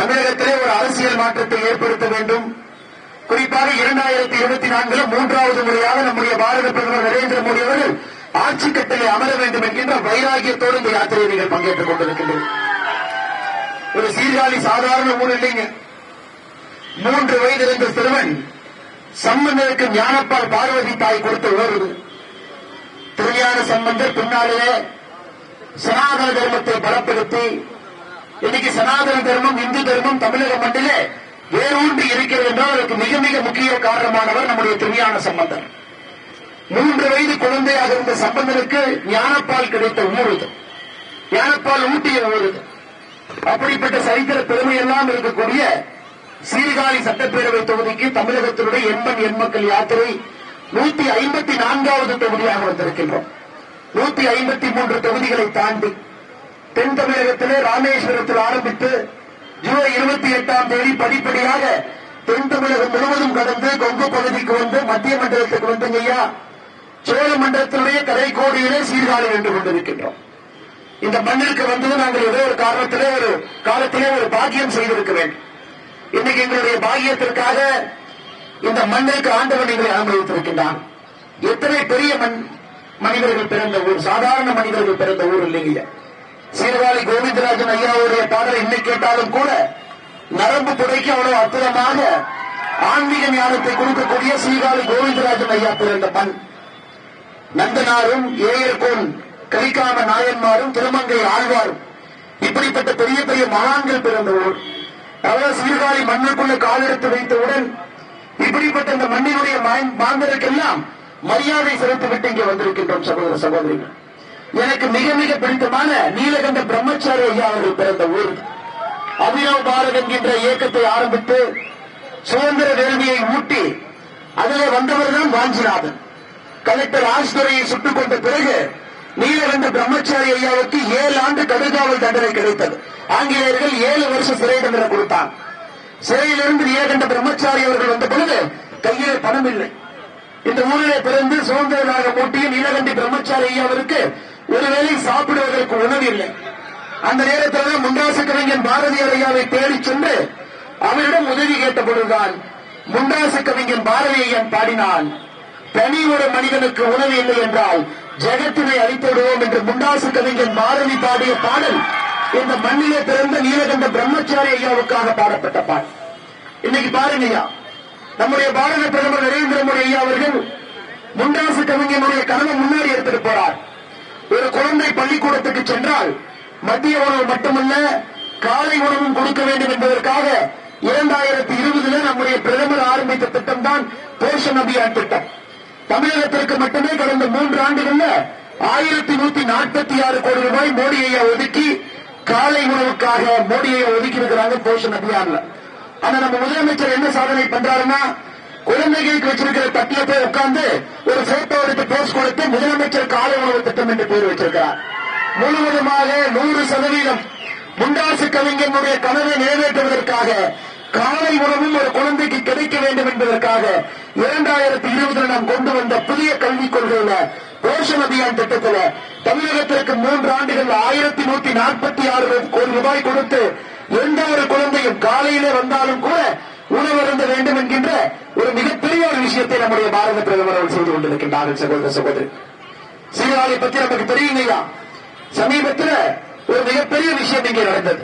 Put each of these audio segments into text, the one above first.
தமிழகத்திலே ஒரு அரசியல் மாற்றத்தை ஏற்படுத்த வேண்டும். குறிப்பாக இரண்டாயிரத்தி இருபத்தி நான்கில் மூன்றாவது முறையாக நம்முடைய பாரத பிரதமர் நரேந்திர மோடி அவர்கள் ஆட்சி கட்டளை அமர வேண்டும் என்கின்ற வைராகியத்தோடு இந்த யாத்திரையை நீங்கள் பங்கேற்றுக் கொண்டிருக்கின்றீர்கள் ஒரு சீர்காழி சாதாரண ஊர் இல்லைங்க. மூன்று வயது இருந்த சிறுவன் சம்பந்தருக்கு ஞானப்பால் பார்வதி தாய் கொடுத்த ஓர் திருஞான சம்பந்தர் பின்னாலேயே சனாதன தர்மத்தை பலப்படுத்தி இன்னைக்கு சனாதன தர்மம் இந்து தர்மம் தமிழக மண்ணிலே வேரூன்றி இருக்கிறது என்றால் அதற்கு மிக மிக முக்கிய காரணமானவர் நம்முடைய திருஞான சம்பந்தர். மூன்று வயது குழந்தையாக இருந்த சம்பந்தனுக்கு ஞானப்பால் கிடைத்த ஊர் இது ஞானப்பால் ஊட்டிய ஊர் இது அப்படிப்பட்ட சரித்திர பெருமையெல்லாம் இருக்கக்கூடிய சீர்காழி சட்டப்பேரவை தொகுதிக்கு தமிழகத்தினுடைய எண்பன் எண்மக்கள் யாத்திரை நூத்தி ஐம்பத்தி நான்காவது தொகுதியாக வந்திருக்கின்றோம். நூத்தி ஐம்பத்தி மூன்று தொகுதிகளை தாண்டி தென் தமிழகத்திலே ராமேஸ்வரத்தில் ஆரம்பித்து ஜூலை இருபத்தி எட்டாம் தேதி படிப்படியாக தென் தமிழகம் முழுவதும் கடந்து கொங்கு பகுதிக்கு வந்து மத்திய மண்டலத்துக்கு வந்துங்க ஐயா சோழ மண்டலத்தினுடைய கரைக்கோடியிலே சீர்காழி நின்று கொண்டிருக்கின்றோம். இந்த மண்ணிற்கு வந்தது நாங்கள் ஏதோ ஒரு காரணத்திலே ஒரு காலத்திலே ஒரு பாக்கியம் செய்திருக்க வேண்டும். இன்னைக்கு எங்களுடைய பாக்கியத்திற்காக இந்த மண்ணிற்கு ஆண்டவன் எங்களை அனுமதித்திருக்கின்றான் எத்தனை பெரிய மண் மனிதர்கள் பிறந்த ஊர் சாதாரண மனிதர்கள் பிறந்த ஊர் இல்லைங்க சீர்காழி கோவிந்தராஜன் ஐயாவுடைய பாடலை இன்னைக்கு கேட்டாலும் கூட நரம்பு புடைக்கு அவ்வளவு அற்புதமாக ஆன்மீக ஞானத்தை கொடுக்கக்கூடிய சீர்காழி கோவிந்தராஜன் ஐயா பிறந்த மண் நந்தனாரும் ஏயர்கோன் கலிக்காம நாயன்மாரும் திருமங்கை ஆழ்வாரும் இப்படிப்பட்ட பெரிய பெரிய மகான்கள் பிறந்த ஊர். அதாவது சீர்காழி மண்ணுக்குள்ள காலெடுத்து வைத்தவுடன் இப்படிப்பட்ட இந்த மண்ணினுடைய மாந்தருக்கெல்லாம் மரியாதை செலுத்திவிட்டு இங்கே வந்திருக்கின்றோம் சகோதர சகோதரிகள். எனக்கு மிக மிக பிடித்தமான நீலகண்ட பிரம்மச்சாரி ஐயா அவர்கள் பிறந்த ஊர். அபினவ் பாரத் என்கின்ற இயக்கத்தை ஆரம்பித்து சுதந்திர வேள்வியை ஊட்டி அதிலே வந்தவர் தான் வாஞ்சிநாதன். கலெக்டர் ஆஷ்துரையை சுட்டுக் கொண்ட பிறகு நீலகண்ட பிரம்மச்சாரி ஐயாவுக்கு ஏழு ஆண்டு கடுகாவல் தண்டனை கிடைத்தது. ஆங்கிலேயர்கள் ஏழு வருஷம் சிறை தண்டனை கொடுத்தாங்க சிறையிலிருந்து நீலகண்ட பிரம்மச்சாரி அவர்கள் வந்த பொழுது கையிலே பணம் இல்லை. இந்த ஊரிலே பிறந்து சுதந்திரமாக மூட்டிய நீலகண்டி பிரம்மச்சாரி ஐயாவிற்கு ஒருவேளை சாப்பிடுவதற்கு உணவு இல்லை. அந்த நேரத்தில் தான் முண்டாசு கவிஞன் பாரதியார் ஐயாவை தேடிச் சென்று அவரிடம் உதவி கேட்ட பொழுதுதான் முண்டாசு கவிஞன் பாரதி ஐயன் பாடினான் தனி ஒரு மனிதனுக்கு உணவு இல்லை என்றால் ஜெகத்தினை அழித்து விடுவோம் என்று முண்டாசு கவிஞன் பாரதி பாடிய பாடல் இந்த மண்ணிலே பிறந்த நீலகண்ட பிரம்மச்சாரி ஐயாவுக்காக பாடப்பட்ட பாடல். இன்னைக்கு பாருங்க ஐயா நம்முடைய பாரத பிரதமர் நரேந்திர மோடி ஐயா அவர்கள் முண்டாசு கவிஞனுடைய கனவை முன்னாடி எடுத்துட்டு போறார். ஒரு குழந்தை பள்ளிக்கூடத்துக்கு சென்றால் மத்திய உணவு மட்டுமல்ல காலை உணவும் கொடுக்க வேண்டும் என்பதற்காக இரண்டாயிரத்தி இருபதுல நம்முடைய பிரதமர் ஆரம்பித்த திட்டம் தான் போஷன் அபியான் திட்டம். தமிழகத்திற்கு மட்டுமே கடந்த மூன்று ஆண்டுகள்ல ஆயிரத்தி நூத்தி நாற்பத்தி ஆறு கோடி ரூபாய் மோடியை ஒதுக்கி காலை உணவுக்காக மோடியை ஒதுக்கி இருக்கிறாங்க போஷன் அபியான்ல. ஆனா நம்ம முதலமைச்சர் என்ன சாதனை பண்றாருன்னா குழந்தைகளுக்கு வச்சிருக்கிற தட்டில போய் உட்கார்ந்து ஒரு போட்டோ எடுத்து போஸ்ட் கொடுத்து முதலமைச்சர் காலை உணவு திட்டம் என்று பேர் வச்சிருக்கிறார். முழுவதுமாக நூறு சதவீதம் முண்டாசு கவிஞனுடைய கனவை நிறைவேற்றுவதற்காக காலை உணவும் ஒரு குழந்தைக்கு கிடைக்க வேண்டும் என்பதற்காக இரண்டாயிரத்தி இருபதில் நாம் கொண்டு வந்த புதிய கல்விக் கொள்கையில போஷன் அபியான் திட்டத்துல தமிழகத்திற்கு மூன்று ஆண்டுகள் ஆயிரத்தி நூத்தி நாற்பத்தி ஆறு கோடி ரூபாய் கொடுத்து எந்த ஒரு குழந்தையும் காலையிலே வந்தாலும் கூட உணவருந்த வேண்டும் என்கின்ற ஒரு மிகப்பெரிய ஒரு விஷயத்தை நம்முடைய பாரத பிரதமர் அவர்கள் செய்து கொண்டிருக்கின்றார்கள் சகோதர சகோதரி. சீராளை பத்தி நமக்கு தெரியுங்கய்யா சமீபத்தில் ஒரு மிகப்பெரிய விஷயம் இங்கே நடந்தது.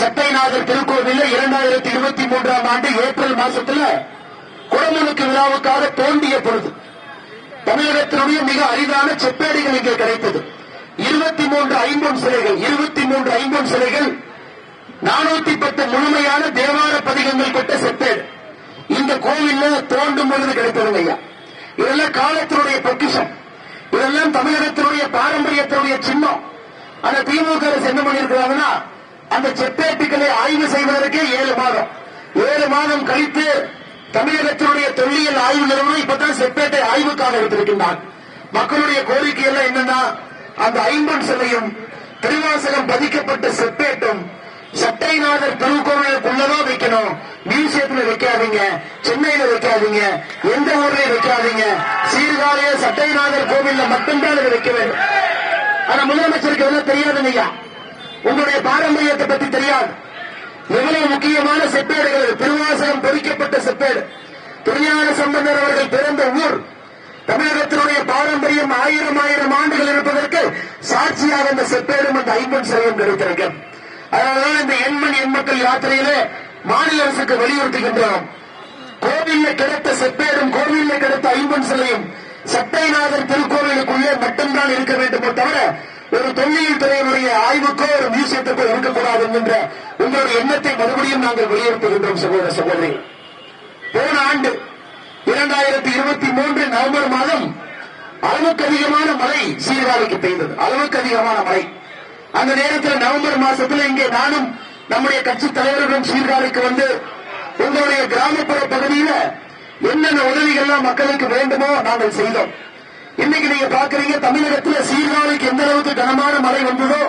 சட்டைநாதர் திருக்கோவிலில் இரண்டாயிரத்தி இருபத்தி மூன்றாம் ஆண்டு ஏப்ரல் மாசத்துல குடமுழுக்கு விழாவுக்காக தோண்டிய பொழுது தமிழகத்தினுடைய மிக அரிதான செப்பேடுகள் இங்கே கிடைத்தது. இருபத்தி மூன்று ஐம்பொன் சிலைகள் இருபத்தி மூன்று ஐம்பொன் சிலைகள் நானூத்தி பத்து முழுமையான தேவார பதிகங்கள் கொண்ட செப்பேடு இந்த கோவில்ல தோண்டும் பொழுது கிடைத்தது ஐயா. இதெல்லாம் காலத்தினுடைய பொக்கிஷம். இதெல்லாம் தமிழகத்தினுடைய பாரம்பரியத்தினுடைய சின்னம். அந்த திமுக அரசு என்ன பண்ணியிருக்கிறாங்கன்னா அந்த செப்பேட்டுகளை ஆய்வு செய்வதற்கே ஏழு மாதம். ஏழு மாதம் கழித்து தமிழகத்தினுடைய தொல்லியல் ஆய்வு நிறுவனம் இப்பதான் செப்பேட்டை ஆய்வுக்காக எடுத்திருக்கின்றார் மக்களுடைய கோரிக்கை எல்லாம் என்னன்னா அந்த ஐம்பன் சிலையும் திருவாசகம் பதிக்கப்பட்ட செப்பேட்டும் சட்டைநாதர் திருக்கோவிலுக்குள்ளதான் வைக்கணும். மியூசியத்துல வைக்காதீங்க. சென்னையில வைக்காதீங்க. எந்த ஊர்லயும் வைக்காதீங்க. சீர்காழிய சட்டைநாதர் கோவில்ல மட்டும்தான் அதை வைக்க வேண்டும். ஆனா முதலமைச்சருக்கு எல்லாம் தெரியாது ஐயா. உங்களுடைய பாரம்பரியத்தை பத்தி தெரியாது. எவ்வளவு முக்கியமான செப்பேடுகள் திருவாசகம் பொறிக்கப்பட்ட செப்பேடு. திருஞான சம்பந்தர் அவர்கள் பிறந்த ஊர். தமிழகத்தினுடைய பாரம்பரியம் ஆயிரம் ஆயிரம் ஆண்டுகள் இருப்பதற்கு சாட்சியாக அந்த செப்பேடும் அந்த ஐம்பன் சிலையும் கிடைத்திருக்கும் அதனாலதான் இந்த எண்மண் எண்மக்கள் யாத்திரையிலே மாநில அரசுக்கு வலியுறுத்துகின்றோம். கோவில்ல கிடைத்த செப்பேடும் கோவில்ல கிடைத்த ஐம்பன் சிலையும் சட்டைநாதர் திருக்கோவிலுக்குள்ளே மட்டும்தான் இருக்க வேண்டும் தவிர ஒரு தொல்லியல் துறையினுடைய ஆய்வுக்கோ ஒரு மியூசியத்துக்கோ இருக்கக்கூடாது என்கின்ற உங்களுடைய எண்ணத்தை மறுபடியும் நாங்கள் வலியுறுத்துகின்றோம் சகோதர சகோதரி. போன ஆண்டு இரண்டாயிரத்தி இருபத்தி மூன்று நவம்பர் மாதம் அளவுக்கு அதிகமான மழை சீர்காழிக்கு பெய்தது. அளவுக்கு அதிகமான மழை. அந்த நேரத்தில் நவம்பர் மாசத்துல இங்கே நானும் நம்முடைய கட்சி தலைவர்களும் சீர்காழிக்கு வந்து உங்களுடைய கிராமப்புற பகுதியில என்னென்ன உதவிகள்லாம் மக்களுக்கு வேண்டுமோ நாங்கள் செய்தோம். இன்னைக்கு நீங்க பாக்குறீங்க தமிழகத்துல சீர்காழிக்கு எந்த அளவுக்கு கனமான மழை வந்ததோ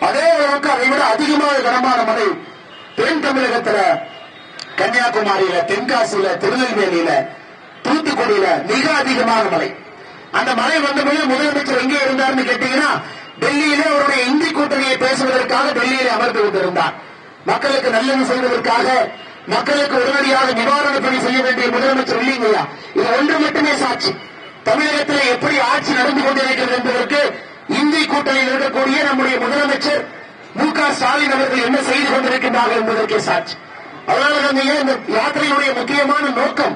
அதே அளவுக்கு அதை விட அதிகமான கனமான மழை தென் தமிழகத்துல கன்னியாகுமரியில தென்காசியில திருநெல்வேலியில தூத்துக்குடியில மிக அதிகமான மழை. அந்த மழை வந்தபோது முதலமைச்சர் எங்கே இருந்தார்னு கேட்டீங்கன்னா டெல்லியிலே அவருடைய இந்தி கூட்டணியை பேசுவதற்காக டெல்லியிலே அமர்ந்து கொண்டிருந்தார். மக்களுக்கு நல்லது செய்வதற்காக மக்களுக்கு உடனடியாக நிவாரண பணி செய்ய வேண்டிய முதலமைச்சர் இல்லைங்கய்யா. இது ஒன்று மட்டுமே சாட்சி. தமிழகத்தில் எப்படி ஆட்சி நடந்து கொண்டிருக்கிறது என்பதற்கு இந்தி கூட்டணியில் இருக்கக்கூடிய நம்முடைய முதலமைச்சர் மு க ஸ்டாலின் அவர்கள் என்ன செய்து கொண்டிருக்கின்றார்கள் என்பதற்கே சாட்சி. அதனால நாங்க இந்த யாத்திரையினுடைய முக்கியமான நோக்கம்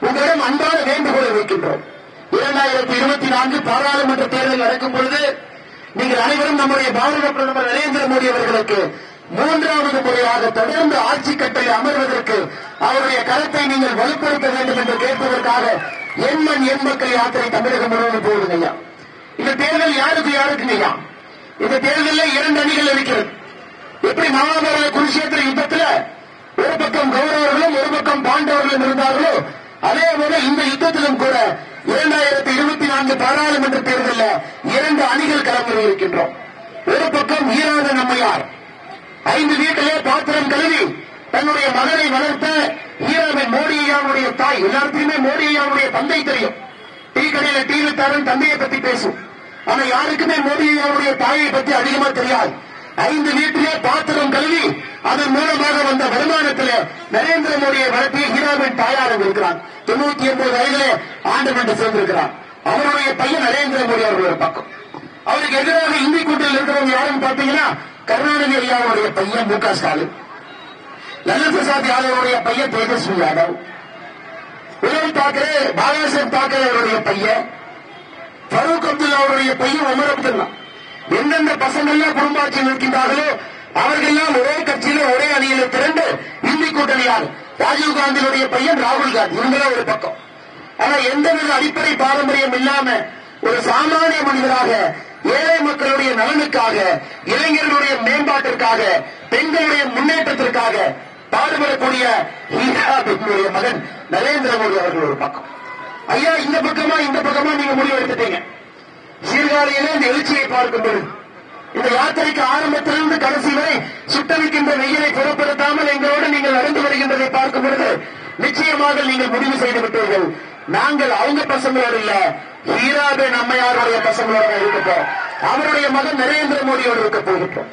உங்களிடம் அன்பான வேண்டுகோளை வைக்கின்றோம். இரண்டாயிரத்தி இருபத்தி நான்கு பாராளுமன்ற தேர்தல் நடக்கும் பொழுது நீங்கள் அனைவரும் நம்முடைய பாரத பிரதமர் நரேந்திர மோடி அவர்களுக்கு மூன்றாவது முறையாக தொடர்ந்து ஆட்சி கட்டளை அமர்வதற்கு அவருடைய கருத்தை நீங்கள் வலுப்படுத்த வேண்டும் என்று கேட்பதற்காக எண்மண் எண் மக்கள் யாத்திரை தமிழகம் முழுவதும் போகுது ஐயா. இந்த தேர்தல் யாருக்கு யாருக்கு ஐயா? இந்த தேர்தலில் இரண்டு அணிகள் இருக்கிறது. எப்படி மகாபாரத குருஷேத்திர யுத்தத்தில் ஒரு பக்கம் கௌரவர்களும் ஒரு பக்கம் பாண்டவர்களும் இருந்தார்களோ அதே போல இந்த யுத்தத்திலும் கூட இரண்டாயிரத்தி இருபத்தி நான்கு பாராளுமன்ற தேர்தலில் இரண்டு அணிகள் களமிறி இருக்கின்றோம் ஒரு பக்கம் ஈராத நம்மையார். ஐந்து வீட்டிலே பாத்திரம் கழுவி தன்னுடைய மகனை வளர்த்த ஈராவின் மோடி ஐயாவுடைய தாய் எல்லாத்தையுமே மோடி ஐயாவுடைய தந்தை தெரியும். டீ கடையில டீ வித்தாரன் தந்தையை பத்தி பேசும். ஆனா யாருக்குமே மோடி ஐயாவுடைய தாயை பத்தி அதிகமா தெரியாது. ஐந்து வீட்டிலே பாத்திரம் அதன் மூலமாக வந்த வருமானத்தில் நரேந்திர மோடியை வளர்த்தி ஹீராவின் தாயார் இருக்கிறார் தொண்ணூத்தி ஒன்பது வயதிலே ஆண்டு கொண்டு சேர்ந்திருக்கிறார். அவருடைய பையன் நரேந்திர மோடி அவர்கள் பக்கம். அவருக்கு எதிராக இந்தி கூட்டத்தில் இருக்கிறவங்க யாரும் பாத்தீங்கன்னா கருணாநிதி ஐயாவுடைய பையன் மு க ஸ்டாலின். லலித் பிரசாத் யாதவருடைய பையன் தேஜஸ்வி யாதவ். உத்தவ் தாக்கரே பாலாசாஹேப் தாக்கரே அவருடைய பையன். ஃபரூக் அப்துல்லா அவருடைய பையன் உமர் அப்துல்லா. எந்தெந்த பசங்கள்லாம் குடும்பாட்சி நிற்கின்றார்களோ அவர்களெல்லாம் ஒரே கட்சியில ஒரே அணியில திரண்டு இந்தி கூட்டணியால் ராஜீவ் காந்தியுடைய பையன் ராகுல் காந்தி. இவங்கள ஒரு பக்கம். ஆனா எந்தவித அடிப்படை பாரம்பரியம் இல்லாம ஒரு சாமானிய மனிதராக ஏழை மக்களுடைய நலனுக்காக இளைஞர்களுடைய மேம்பாட்டிற்காக பெண்களுடைய முன்னேற்றத்திற்காக பாடுபடக்கூடிய ஹீராபினுடைய மகன் நரேந்திர மோடி அவர்கள் ஒரு பக்கம். ஐயா இந்த பக்கமா இந்த பக்கமா நீங்க முடிவு எடுத்துட்டீங்க. சீர்காழியில இந்த எழுச்சியை பார்க்கும் பொழுது இந்த யாத்திரைக்கு ஆரம்பத்திலிருந்து கடைசி வரை சுட்டரிக்கின்ற வெயிலை புறப்படுத்தாமல் எங்களோடு நீங்கள் நடந்து வருகின்றதை பார்க்கும் பொழுது நிச்சயமாக நீங்கள் முடிவு செய்து விட்டீர்கள். நாங்கள் அவங்க பசங்களோடு இல்ல ஹீராபேன் அம்மையாருடைய பசங்களோட இருக்க அவருடைய மகன் நரேந்திர மோடியோடு இருக்க போகின்றோம்.